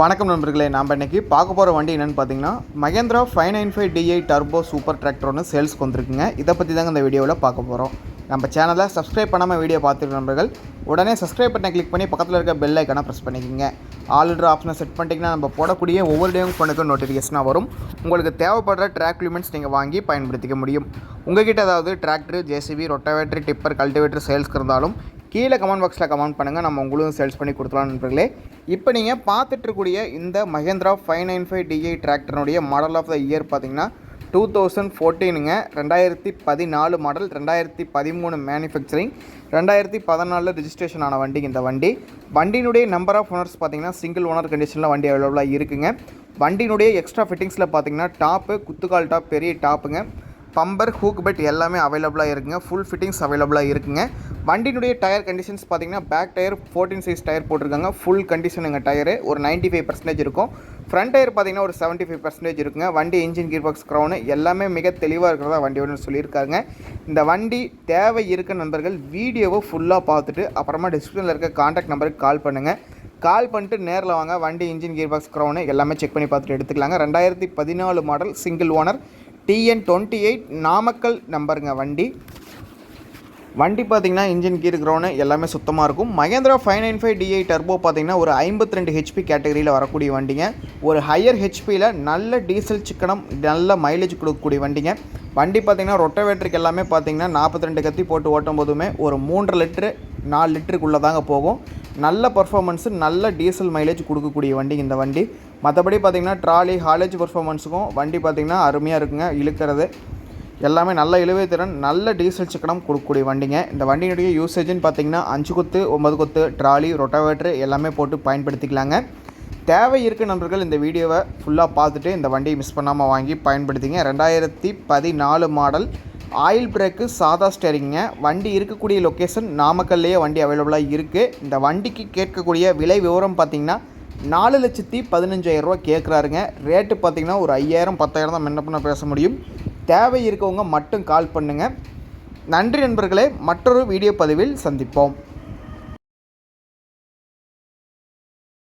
வணக்கம் நண்பர்களே நாம் இன்றைக்கி பார்க்க போகிற வண்டி என்னென்னு பார்த்தீங்கன்னா Mahindra five nine five DI turbo super tractor ஒன்று சேல்ஸ்க்கு வந்திருக்குங்க. இதை பற்றி தாங்க இந்த வீடியோவில் பார்க்க போகிறோம் நம்ம சேனலை சப்ஸ்கிரைப் பண்ணாமல் வீடியோ பார்த்துருக்க நண்பர்கள் உடனே சப்ஸ்கிரைப் பட்டனை கிளிக் பண்ணி பக்கத்தில் இருக்க பெல் ஐக்கனை ப்ரெஸ் பண்ணிக்கோங்க. ஆல்ரெடி ஆப்ஷனை செட் பண்ணிட்டீங்கன்னா நம்ம போடக்கூடிய ஒவ்வொரு டேவும் ஃபோனுக்கும் நோட்டிஃபிகேஷனாக வரும். உங்களுக்கு தேவைப்படுற ட்ராக் லிமெண்ட்ஸ் நீங்கள் வாங்கி பயன்படுத்திக்க முடியும். உங்ககிட்ட ஏதாவது tractor JCB rotavator tipper cultivator சேல்ஸ்க்கு இருந்தாலும் கீழே கமெண்ட் பாக்ஸில் கமெண்ட் பண்ணுங்கள் நம்ம உங்களும் சேல்ஸ் பண்ணி கொடுத்துலாம் நண்பர்களே. இப்போ நீங்கள் பார்த்துட்டு இருக்கக்கூடிய இந்த Mahindra five nine five DI டிராக்டருடைய model of the year பார்த்தீங்கன்னா டூ தௌசண்ட் ஃபோர்டீனுங்க ரெண்டாயிரத்தி பதினாலு மாடல் ரெண்டாயிரத்தி பதிமூணு மேனுஃபேக்சரிங் ரெண்டாயிரத்தி பதினாலில் ரிஜிஸ்ட்ரேஷன் ஆன வண்டி இந்த வண்டி. வண்டியினுடைய நம்பர் ஆஃப் ஓனர்ஸ் பார்த்தீங்கன்னா சிங்கிள் ஓனர் கண்டிஷனில் வண்டி அவைலபிளாக இருக்குங்க. வண்டியினுடைய எக்ஸ்ட்ரா ஃபிட்டிங்ஸில் பார்த்தீங்கன்னா டாப்பு குத்துக்கால் டாப் பெரிய டாப்புங்க பம்பர் ஹூக் பெட் எல்லாமே அவைலபிளாக இருக்குங்க. ஃபுல் ஃபிட்டிங்ஸ் அவைலபிளாக இருக்குங்க. வண்டியினுடைய டயர் கண்டிஷன்ஸ் பார்த்தீங்கன்னா back tyre fourteen size tyre போட்டிருக்காங்க. ஃபுல் கண்டிஷனுங்க டயரு ஒரு 95% ஃபைவ் பர்சன்டேஜ் இருக்கும். ஃப்ரண்ட் டயர் பார்த்தீங்கன்னா ஒரு 75% ஃபைவ் பர்சன்டேஜ் இருக்குங்க. வண்டி இன்ஜின் கீர் பாக்ஸ் க்ரௌனு எல்லாமே மிக தெளிவாக இருக்கிறதா வண்டியோட சொல்லியிருக்காங்க. இந்த வண்டி தேவை இருக்க நண்பர்கள் வீடியோவை ஃபுல்லாக பார்த்துட்டு அப்புறமா டிஸ்கிரிப்ஷனில் இருக்க காண்டாக்ட் நம்பருக்கு கால் பண்ணுங்கள் கால் பண்ணிட்டு நேரில் வாங்க. வண்டி இன்ஜின் கீர் பாக்ஸ் க்ரௌனு எல்லாமே செக் பண்ணி பார்த்துட்டு எடுத்துக்கலாங்க. ரெண்டாயிரத்தி பதினாலு model single owner TN twenty eight Namakkal நம்பருங்க வண்டி. வண்டி பார்த்தீங்கன்னா இன்ஜின் கீர் க்ரௌனு எல்லாமே சுத்தமாக இருக்கும். Mahindra five nine five DI turbo பார்த்தீங்கன்னா ஒரு ஐம்பத்தி ரெண்டு ஹெச்பி கேட்டகரியில் வரக்கூடிய வண்டிங்க. ஒரு ஹையர் ஹெச்பியில் நல்ல டீசல் சிக்கனம் நல்ல மைலேஜ் கொடுக்கக்கூடிய வண்டிங்க. வண்டி பார்த்தீங்கன்னா ரொட்டவேட்டருக்கு எல்லாமே பார்த்தீங்கன்னா நாற்பத்தி ரெண்டு கத்தி போட்டு ஓட்டும் போதுமே ஒரு மூன்றரை லிட்ரு நாலு லிட்டருக்குள்ளே தாங்க போகும். நல்ல பர்ஃபார்மன்ஸு நல்ல டீசல் மைலேஜ் கொடுக்கக்கூடிய வண்டி இந்த வண்டி. மற்றபடி பார்த்தீங்கன்னா ட்ராலி ஹாலேஜ் பர்ஃபார்மன்ஸுக்கும் வண்டி பார்த்தீங்கன்னா அருமையாக இருக்குங்க இழுக்கிறது. எல்லாமே நல்ல இழுவை திறன் நல்ல டீசல் சிக்கனம் கொடுக்கக்கூடிய வண்டிங்க. இந்த வண்டியினுடைய யூசேஜ்னு பார்த்தீங்கன்னா அஞ்சு கொத்து ஒம்பது கொத்து ட்ராலி ரொட்டவேட்ரு எல்லாமே போட்டு பயன்படுத்திக்கலாங்க. தேவை இருக்க நண்பர்கள் இந்த வீடியோவை ஃபுல்லாக பார்த்துட்டு இந்த வண்டியை மிஸ் பண்ணாமல் வாங்கி பயன்படுத்திங்க. ரெண்டாயிரத்தி பதினாலு மாடல் ஆயில் பிரேக்கு சாதா ஸ்டேரிங்க வண்டி இருக்கக்கூடிய லொக்கேஷன் நாமக்கல்லையே வண்டி அவைலபிளாக இருக்குது இந்த வண்டிக்கு கேட்கக்கூடிய விலை விவரம் பார்த்தீங்கன்னா நாலு லட்சத்தி பதினஞ்சாயிரம் ரூபா கேட்குறாருங்க. ரேட்டு பார்த்தீங்கன்னா ஒரு ஐயாயிரம் பத்தாயிரம் தான் என்ன பண்ண பேச முடியும். தேவை இருக்கவங்க மட்டும் கால் பண்ணுங்கள் நன்றி நண்பர்களே மற்றொரு வீடியோ பதிவில் சந்திப்போம்.